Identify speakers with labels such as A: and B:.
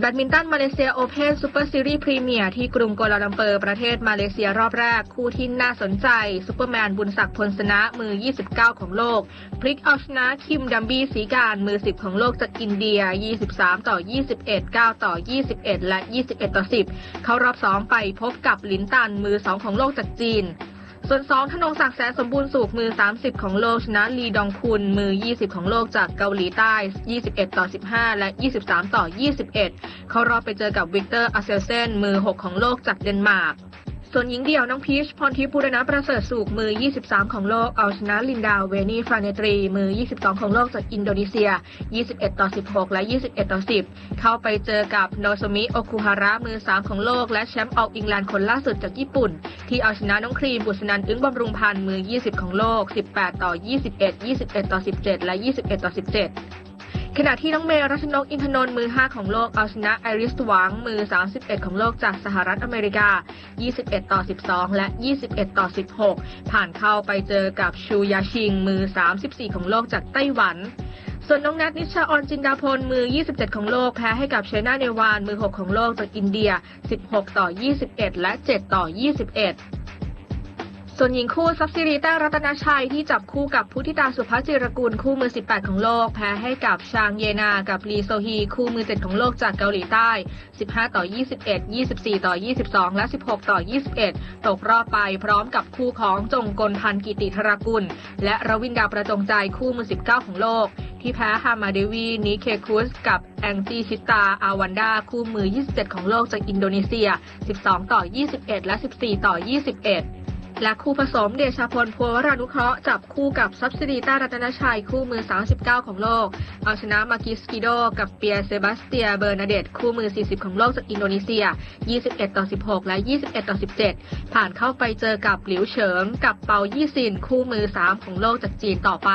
A: แบดมินตันมาเลเซียโอเพนซูเปอร์ซีรีส์พรีเมียร์ที่กรุงกัวลาลัมเปอร์ประเทศมาเลเซียรอบแรก คู่ที่น่าสนใจซูเปอร์แมนบุญศักดิ์พลสนะมือ 29 ของโลก พลิกเอาชนะคิมดัมบี้สีการมือ 10 ของโลกจากอินเดีย 23 ต่อ 21 9 ต่อ 21 และ 21 ต่อ 10 เข้ารอบ 2 ไปพบกับลินตันมือ 2 ของโลกจากจีน ส่วน 2 ธนงศักดิ์แสนสมบูรณ์สุขมือ 30 ของโลกชนะลีดองคุนมือ 20 ของโลกจากเกาหลีใต้ 21 ต่อ 15 และ 23 ต่อ 21 เข้ารอบไปเจอกับวิกเตอร์อาเซลเซนมือ 6 ของโลกจากเดนมาร์ก ส่วนหญิงเดี่ยวน้องพีชพรทิพย์บุรณะประเสริฐสุขมือ 23 ของโลกเอาชนะลินดาเวนีฟานเนตรี มือ 22 ของโลกจากอินโดนีเซีย 21 ต่อ 16 และ 21 ต่อ 10 เข้าไปเจอกับโนโซมิโอคุฮาระมือ 3 ของโลก และแชมป์ออลอิงแลนด์คนล่าสุดจากญี่ปุ่น ที่เอาชนะน้องครีมบุษนันอึ้งบำรุงพันธ์มือ 20 ของโลก 18 ต่อ 21 21 ต่อ 17 และ 21 ต่อ 17 ขณะที่น้องเมย์รัชนกอินทนนท์มือ 5 ของโลกเอาชนะไอริสหวังมือ 31 ของโลกจากสหรัฐอเมริกา 21 ต่อ 12 และ 21 ต่อ 16 ผ่านเข้าไปเจอกับชูยาชิง มือ 34 ของโลกจากไต้หวัน ส่วนน้องนัทนิชาออนจินดาพลมือ 27 ของโลกแพ้ให้กับเชน่าเนวานมือ 6 ของโลกจากอินเดีย 16 ต่อ 21 และ 7 ต่อ 21 ส่วนหญิงคู่ซับซิริต้ารัตนาชัยที่จับคู่กับพุทธิตาสุภาจิรกุลคู่มือ 18 ของโลก แพ้ให้กับชางเยนากับลีโซฮี คู่มือ 7 ของโลกจากเกาหลีใต้ 15 ต่อ 21 24 ต่อ 22 และ 16 ต่อ 21 ตกรอบไปพร้อมกับคู่ของจงกลพันธ์กิติธรกุล และรวินดาประจงใจคู่มือ 19 ของโลก ที่แพ้ฮามาเดวีนิเคคุสกับแองจีชิตา อาวันดา คู่มือ 27 ของโลกจากอินโดนีเซีย 12 ต่อ 21 และ 14 ต่อ 21 และคู่ผสมเดชาพลพัววรานุเคราะห์จับคู่กับซับซิดีต้ารัตนชัยคู่มือ 39 ของโลก เอาชนะมากิสกิโด กับเปียเซบาสเตียเบอร์นาเดตคู่มือ 40 ของโลกจากอินโดนีเซีย 21 ต่อ 16 และ 21 ต่อ 17 ผ่านเข้าไปเจอกับหลิวเฉิงกับเปายี่ซินคู่มือ 3 ของโลกจากจีนต่อไป